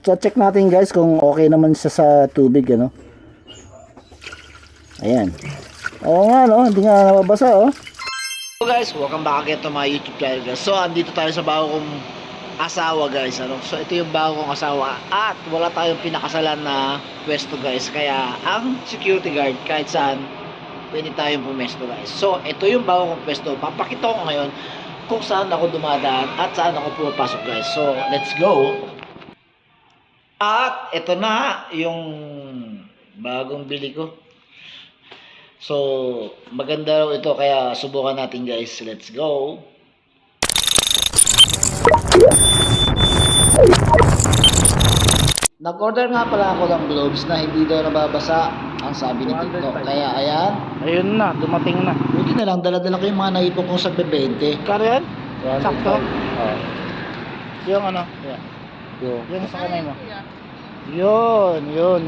So check natin guys kung okay naman siya sa tubig ano. Ayan. Oo nga no, hindi nga nababasa oh. So guys, welcome back again to my YouTube channel guys. So andito tayo sa bago kong asawa guys ano. So ito yung bago kong asawa at wala tayong pinakasalan na pwesto guys. Kaya ang security guard kahit saan pwede tayong pumesto guys. So ito yung bago kong pwesto. Papakita ko ngayon kung saan ako dumadaan at saan ako pumapasok guys. So let's go. At ito na yung bagong bili ko. So, maganda raw ito kaya subukan natin guys. Let's go. Nag-order nga pala ako ng gloves na hindi daw nababasa ang sabi ni Tito. Kaya ayan, Ayun na, dumating na. buti na lang dala-dala ko yung mga naipon kong sa 20. Karo yan? Sakto? Oh. Yung ano? Yeah. Yo. Yung sa kamay mo. Yun, yun.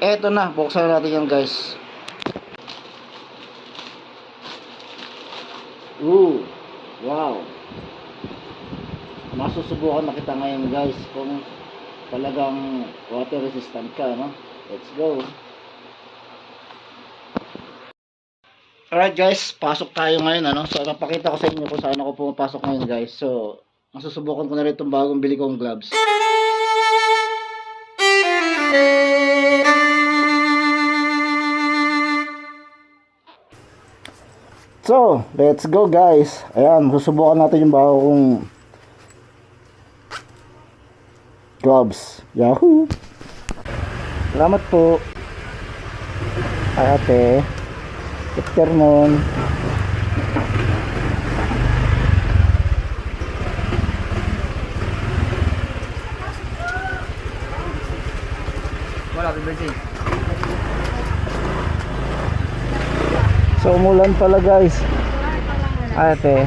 Eto na, buksan na natin yan guys. Ooh, wow. Masusubukan na kita ngayon guys kung talagang water resistant ka, no? Let's go. Alright guys, pasok tayo ngayon, ano? So, napakita ko sa inyo kung saan ako pumapasok ngayon guys. So, masusubukan ko na rin itong bagong bili kong gloves. So, let's go guys. Ayan, susubukan natin yung bago kong gloves. Yahoo! Salamat po. Ay ate. Good afternoon. Wala, birthday. So, umulan pala guys. Ate.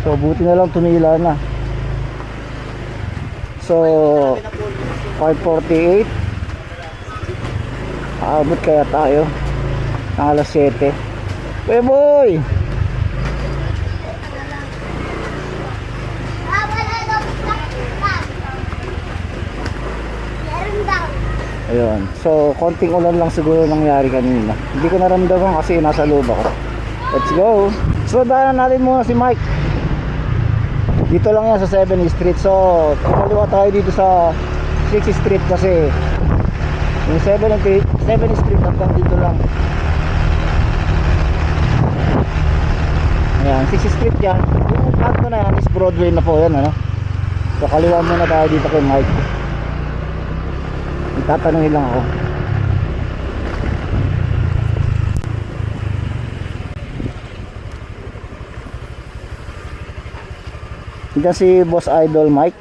So, buti na lang tumila na. So, 5.48. Aabot kaya tayo. Ng alas 7. Uy boy! Ah, wala daw lang. Meron daw. Ayun. So, konting ulan lang siguro nangyari kanina. Hindi ko naramdaman kasi nasa loob ako. Let's go! So, daanan natin muna si Mike. Dito lang yan sa 7 Street. So, kumaliwa tayo dito sa 6 Street kasi yung 7 Street, 7 Street hanggang dito lang. Ayan, 6 Street yan. Yung kanto na yan is Broadway na po yan, ano? So, kaliwa muna tayo dito kay Mike. Tatanungin lang ako. Ito si Boss Idol Mike.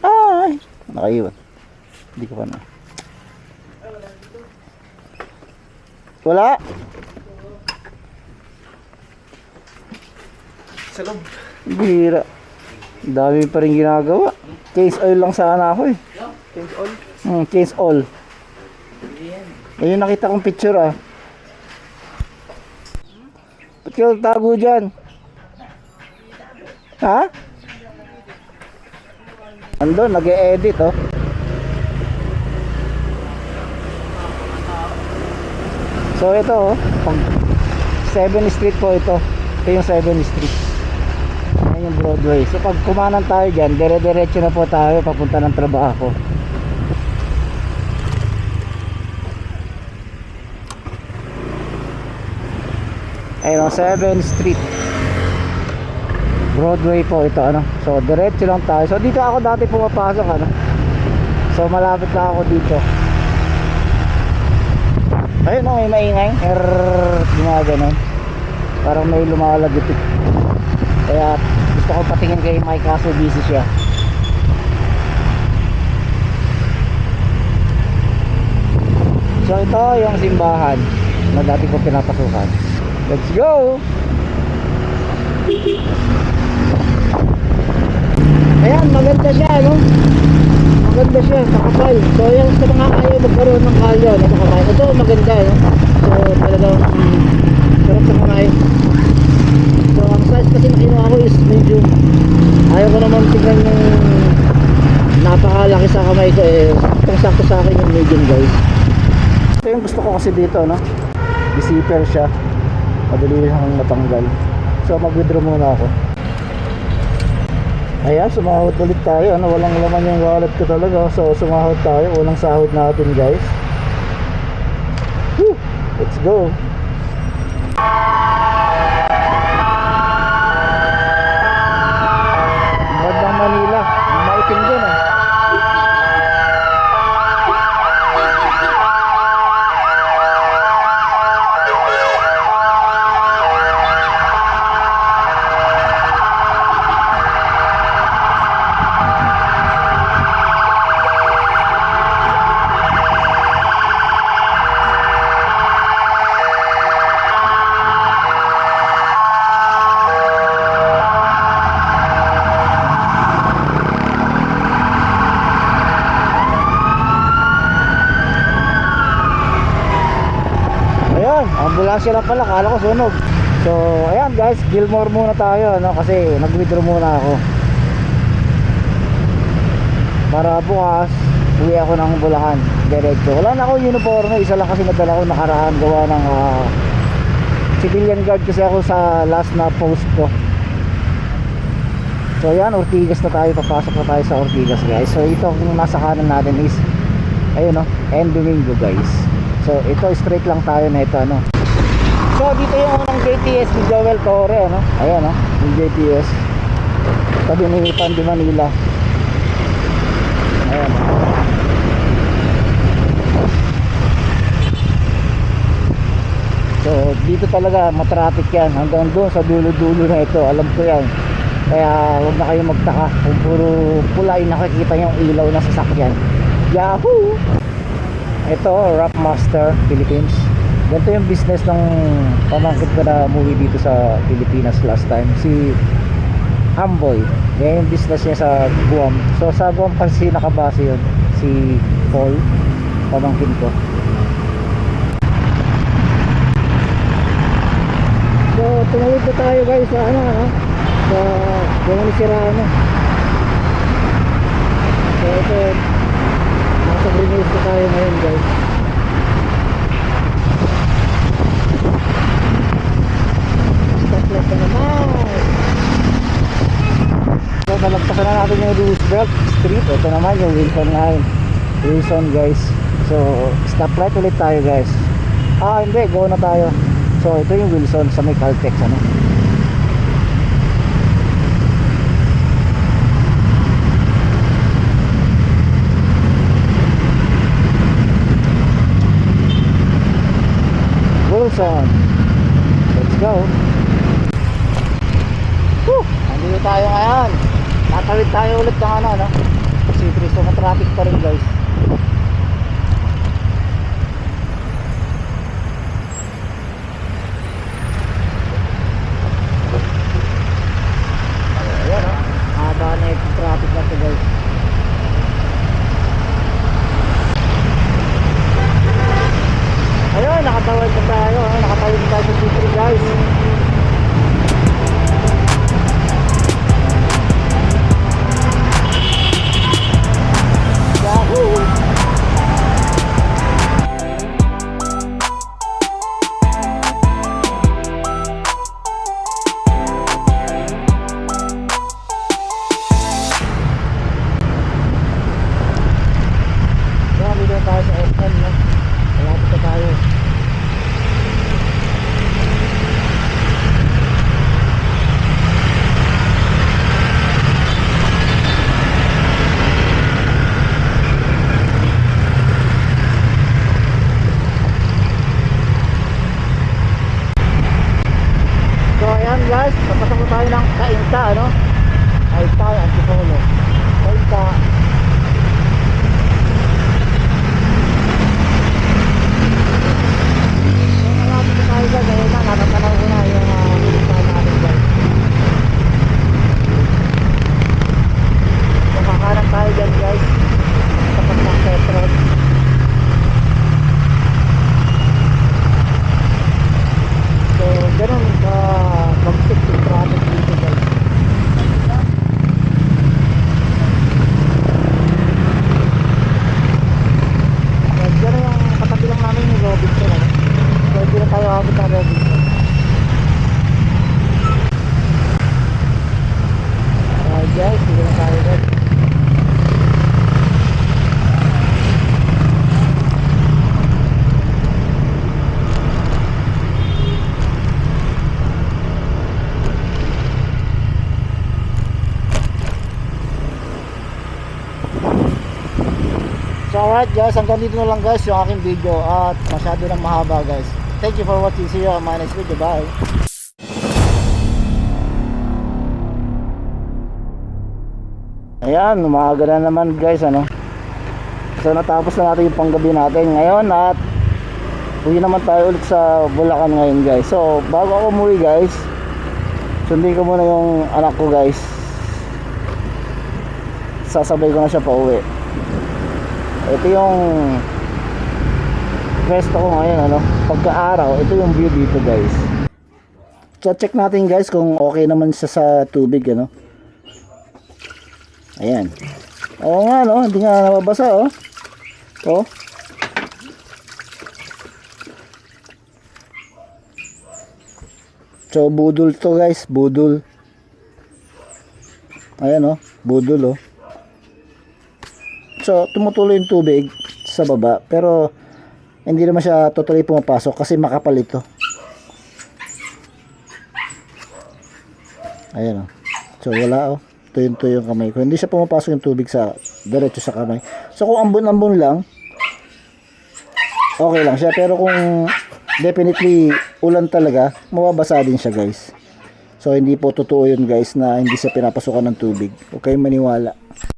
Ay! Nakaiwan. Hindi ko pa na. Wala? Sa loob. Bihira. Dami pa rin ginagawa. Case oil lang sana ako eh. Change all. Hmm, case all. Ayun nakita kong picture ah. Ba't ka tago dyan? Ha? Ando, nag-e-edit oh. So ito oh, pag 7 Street po ito. Ito yung 7 Street. Ayan yung Broadway. So pag kumanan tayo dyan, dire-diretso na po tayo papunta ng trabaho. Ayun, 7 Street. Broadway po ito, ano. So, diretso lang tayo. So, dito ako dati pumapasok, ano. So, malapit na ako dito. Ayun, oh, may maingay. Errrr, gumaganon. Parang may lumalagitik. Kaya, gusto ko patingin kay Mike kaso busy siya. So, ito yung simbahan na dati ko pinapasukan. Let's go! Ayan, maganda siya, no? Maganda siya, kakapal. So, yan sa mga ayaw magkaroon ng kalyo na. Ito, maganda, no? So, talagang mm, sarap sa mga kinuha ko kahit kasi makinuha ko is medyo ayaw ko naman tignan yung napakalaki sa kamay ko eh saktong sakto sa akin yung medium guys. So yung gusto ko kasi dito no? Receiver siya. Madali siyang matanggal. So mag withdraw muna ako. Ayan sumahot ulit tayo. Ano walang laman yung wallet ko talaga. So sumahot tayo. Walang sahod natin guys. Woo! let's go. Ambulansya lang pala, kala ko sunog. So, ayan guys, Gilmore muna tayo, ano, kasi nag-withdraw muna ako. Para bukas, uwi ako ng Bulacan, diretso. Wala na ako uniforme, isa lang kasi nadala ko nakaraan gawa ng ah, civilian guard kasi ako sa last na post ko. So ayan, Ortigas na tayo, papasok na tayo sa Ortigas guys. So ito kung nasa kanan natin is, ayun no, and Domingo guys. So ito straight lang tayo na ito ano. So dito yung unang JTS ni Joel Torre ano. Ayan no, yung JTS. Tabi ni Pandi Manila. Ayan. So dito talaga matraffic yan hanggang doon sa dulo-dulo na ito. Alam ko yan. Kaya huwag na kayo magtaka kung puro pula nakikita yung ilaw na sasakyan. Yahoo! Ito, Rock Master Philippines. Ganito yung business ng pamangkit ko na movie dito sa Pilipinas last time. Si Amboy. Yan yung business niya sa Guam. So sa Guam kasi nakabase yun. Si Paul. Pamangkin ko. So tumawid na tayo guys sa ano ano. Sa Guam ni Sirano. So ito. Nasa Green Hills na tayo ngayon guys. Stop na naman. So nalagpasan na natin yung Roosevelt Street. Ito naman yung Wilson line. Wilson guys. So stoplight ulit tayo guys. Ah hindi, go na tayo. So ito yung Wilson sa may Caltex ano. Wilson. Let's go. Woo! Andito tayo ngayon. Tatawid tayo ulit ng ano, no? City. So, matraffic pa rin, guys. Ayan, no? Haba na yung traffic na to, guys. Ayun, nakatawid na tayo. ah. Nakatawid na tayo sa C3, guys. Guys, papasok na tayo ng Kainta, ano? Kainta, Antipolo. Kainta. So malapit na tayo guys, ayun na, natatanaw ko na yung uh, nilisahan natin guys. So kakanan tayo dyan guys, tapat ng Petron. So ganun ka bagsik yung traffic dito guys. Alright guys, hanggang dito na lang guys yung aking video at masyado nang mahaba guys. Thank you for watching. See you on my next video. Bye. Ayan, umaga na naman guys ano. So natapos na natin yung panggabi natin ngayon at uwi naman tayo ulit sa Bulacan ngayon guys. So bago ako umuwi guys, sundin ko muna yung anak ko guys. Sasabay ko na siya pa uwi. Ito yung pwesto ko ngayon ano. Pagka-araw, ito yung view dito guys. So check natin guys kung okay naman siya sa tubig ano. Ayan. Oo nga no, hindi nga nababasa oh. Oh. So budol to guys, budol. Ayan oh, budol oh. So tumutuloy yung tubig sa baba pero hindi naman siya totally pumapasok kasi makapal ito. Ayan oh. So wala oh. Tuyong-tuyo yung kamay ko. Hindi siya pumapasok yung tubig sa diretso sa kamay. So kung ambon-ambon lang, okay lang siya. Pero kung definitely ulan talaga, mababasa din siya guys. So hindi po totoo yun guys na hindi siya pinapasokan ng tubig. Huwag kayong maniwala.